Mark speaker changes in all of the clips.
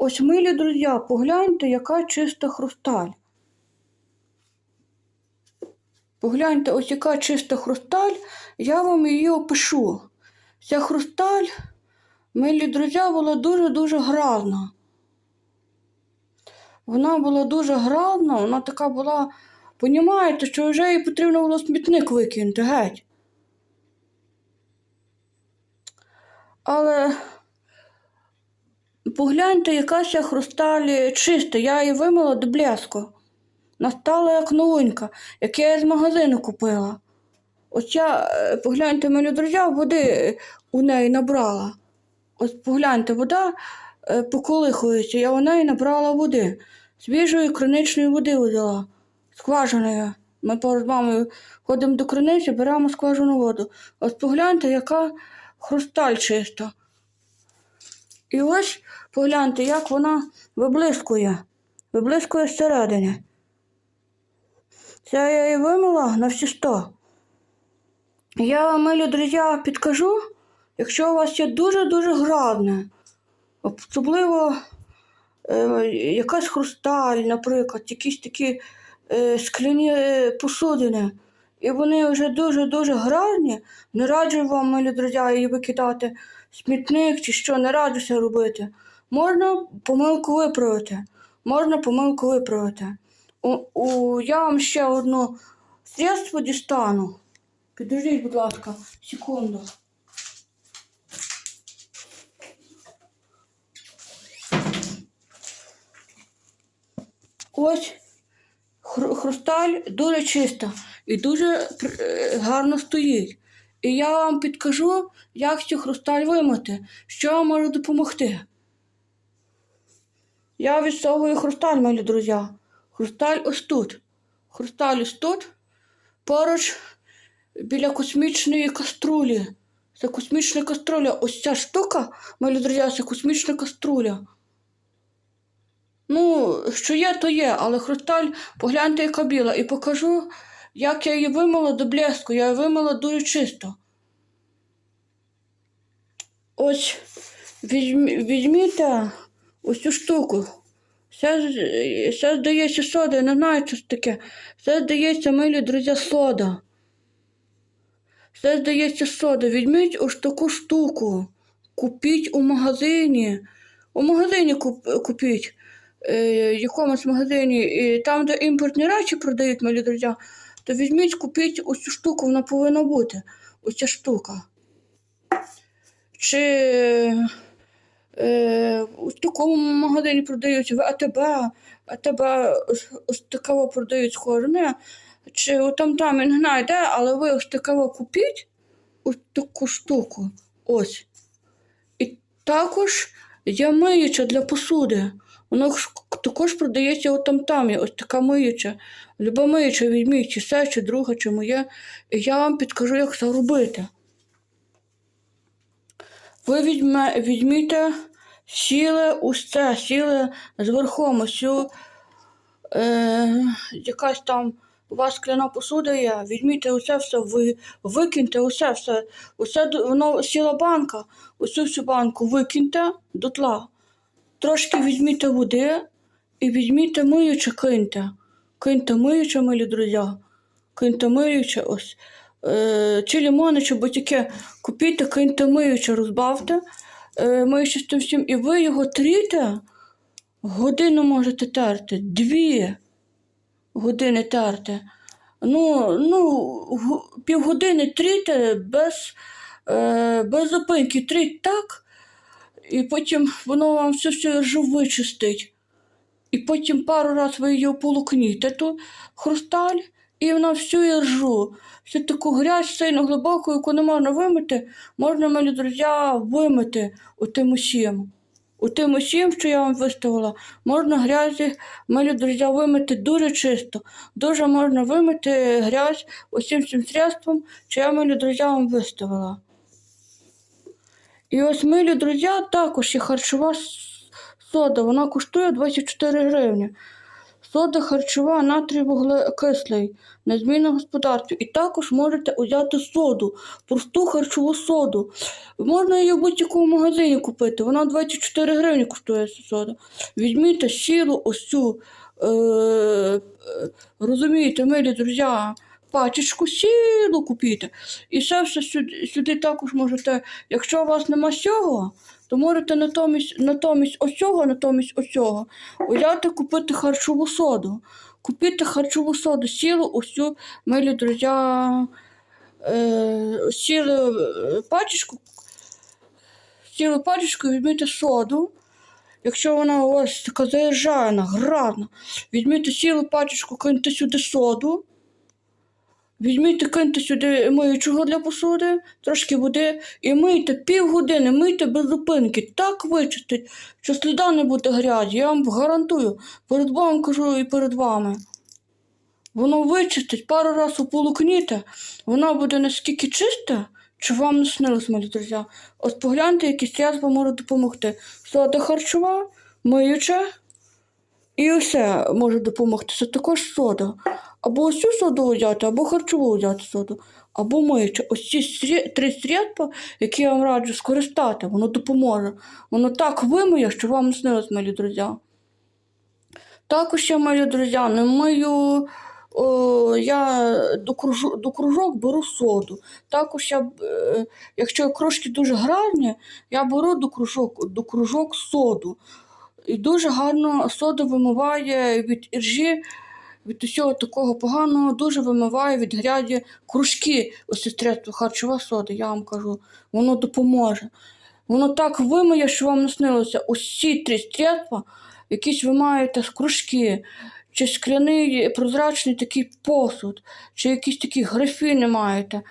Speaker 1: Ось, милі друзі, погляньте, яка чиста хрусталь. Погляньте, ось яка чиста хрусталь, я вам її опишу. Ця хрусталь, милі друзі, була дуже-дуже грязна. Вона була дуже грязна, вона така була, понімаєте, що вже їй потрібно було смітник викинути, геть. Але погляньте, яка ця хрусталь чиста, я її вимила до блеску. Настала як новинка, яку я з магазину купила. Оця, е, погляньте, мені друзі, води у неї набрала. Ось погляньте, вода е, поколихується, я у неї набрала води. Свіжої криничної води взяла, скважиною. Ми поруч з мамою ходимо до криниці, беремо скважину воду. Ось погляньте, яка хрусталь чиста. І ось погляньте, як вона виблискує, виблискує зсередини. Це я її вимила на всі сто. Я вам, милі друзі, підкажу, якщо у вас є дуже-дуже градне, особливо е, якась хрусталь, наприклад, якісь такі е, скляні е, посудини, і вони вже дуже-дуже градні, не раджу вам, милі друзі, її викидати смітник чи що, не раджу це робити. Можна помилку виправити. Можна помилку виправити. У, у, я вам ще одну средство дістану. Підождіть, будь ласка, секунду. Ось хру- хрусталь дуже чиста і дуже е, гарно стоїть. І я вам підкажу, як цю хрусталь вимити, що вам може допомогти. Я відсовую хрусталь, мої друзі. Хрусталь ось тут. Хрусталь ось тут. Поруч біля космічної каструлі. Це космічна каструля. Ось ця штука, мої друзі, це космічна каструля. Ну, що є, то є, але хрусталь, погляньте, яка біла. І покажу, як я її вимила до блеску. Я її вимила дуже чисто. Ось візьмі, візьміте ось цю штуку. З- це здається сода, я не знаю, що це таке. Це здається, милі друзі, сода. Це здається сода. Візьміть ось таку штуку. Купіть у магазині. У магазині куп, купіть. Е, якомусь магазині, і там, де імпортні речі продають, мої друзі, то візьміть, купіть ось цю штуку, вона повинна бути. Ось ця штука. Чи е, у такому магазині продають в АТБ, АТБ ось, ось такого продають схоже. Не, чи там там я не але ви ось такого купіть ось таку штуку. Ось. І також є миюча для посуди. Воно також продається там там. Є ось така миюча. Люба миюча візьміть, чи це, чи друга, чи моє. І я вам підкажу, як це робити. Ви візьме, візьміте, це, сіли зверхом ось цю, е, якась там у вас скляна посуда є, візьміть усе все, ви, викиньте усе все, усе воно сіла банка, усю всю банку викиньте до тла. Трошки візьміть води і візьміть миюче, киньте. Киньте миюче, милі друзі. Киньте миюче ось. Е, чи лимони, чи будь-яке. Купіть, киньте миюче, розбавте. Е, миюче з тим всім, і ви його тріте. Годину можете терти, дві години терти. Ну, ну, півгодини тріте без, е, без зупинки. Тріть так, і потім воно вам всю ржу вичистить. І потім пару раз ви її ополукніте, ту хрусталь, і вона всю ржу. Всю таку грязь сильно глибоку, яку не можна вимити, можна, мої друзі, вимити у тим усім. У тим усім, що я вам виставила, можна грязі, мої друзі, вимити дуже чисто. Дуже можна вимити грязь усім цим средством, що я, мої друзі, вам виставила. І ось, милі друзі, також є харчова сода. Вона коштує 24 гривні. сода харчова, натрій вуглекислий, незмінно господарстві. І також можете взяти соду, просту харчову соду. Можна її в будь-якому магазині купити. Вона 24 гривні коштує сода. Візьміть сілу ось цю, е, е, розумієте, милі друзі, пачечку сілу купіть. І все, все сюди, сюди також можете, якщо у вас нема цього, то можете натомість, натомість ось цього, натомість ось цього взяти купити харчову соду. Купити харчову соду, сілу усю, милі друзі, е, сілу е, пачечку, сілу пачечку, візьміть соду. Якщо вона у вас така заїжджана, градна, візьміть сілу пачечку, киньте сюди соду. Візьміть, киньте сюди миючого для посуди, трошки води і мийте півгодини, мийте без зупинки. Так вичистить, що сліда не буде грязі. Я вам гарантую. Перед вами кажу і перед вами. Воно вичистить, пару разів ополукніте, вона буде наскільки чиста, що вам не снилось, мої друзі. От погляньте, який средства вам може допомогти. Сода харчова, миюча і все може допомогти. Це також сода. Або ось цю соду взяти, або харчову взяти соду, або миючу. Ось ці три средства, які я вам раджу скористати, воно допоможе. Воно так вимиє, що вам снилось, мої друзі. Також я, мої друзі, не мию. О, я до, кружу, до кружок беру соду. Також я, е, якщо кружки дуже грязні, я беру до кружок, до кружок соду. І дуже гарно сода вимиває від іржі, від усього такого поганого, дуже вимиває від грязі кружки. Ось средство харчова сода, я вам кажу, воно допоможе. Воно так вимиє, що вам не снилося. Усі три средства, якісь ви маєте з кружки, чи скляний прозрачний такий посуд, чи якісь такі графіни маєте.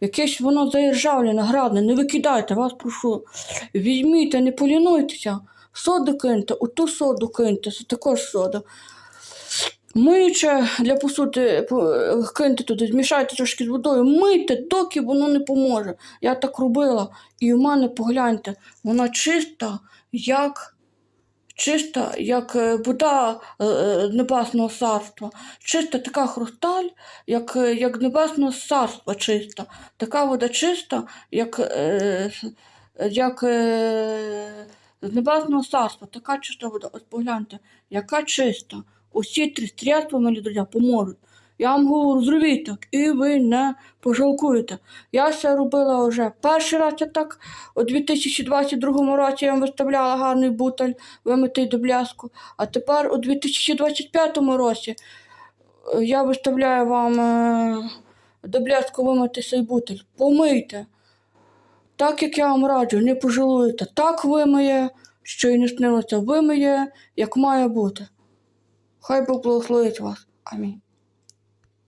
Speaker 1: Якесь воно заіржавлене, градне, не викидайте, вас прошу. Візьміть, не полінуйтеся. Соду киньте, у ту соду киньте, це також сода. Миюче для посуди киньте туди, змішайте трошки з водою, мийте, доки воно не поможе. Я так робила. І у мене погляньте, вона чиста, як чиста, як е, вода е, е, небесного царства. Чиста така хрусталь, як, як небесного царства чиста. Така вода чиста, як, як з небесного царства. Така чиста вода. Ось погляньте, яка чиста. Усі три средства, мої друзі, поможуть. Я вам говорю, зробіть так, і ви не пожалкуєте. Я це робила вже перший раз я так у 2022 році я вам виставляла гарний бутель, вимитий до бляску. А тепер у 2025 році е, я виставляю вам е, до бляску вимити цей бутель. Помийте. Так як я вам раджу, не пожалуєте. Так вимиє, що і не снилося, вимиє, як має бути. Хай Бог благословить вас. Амінь.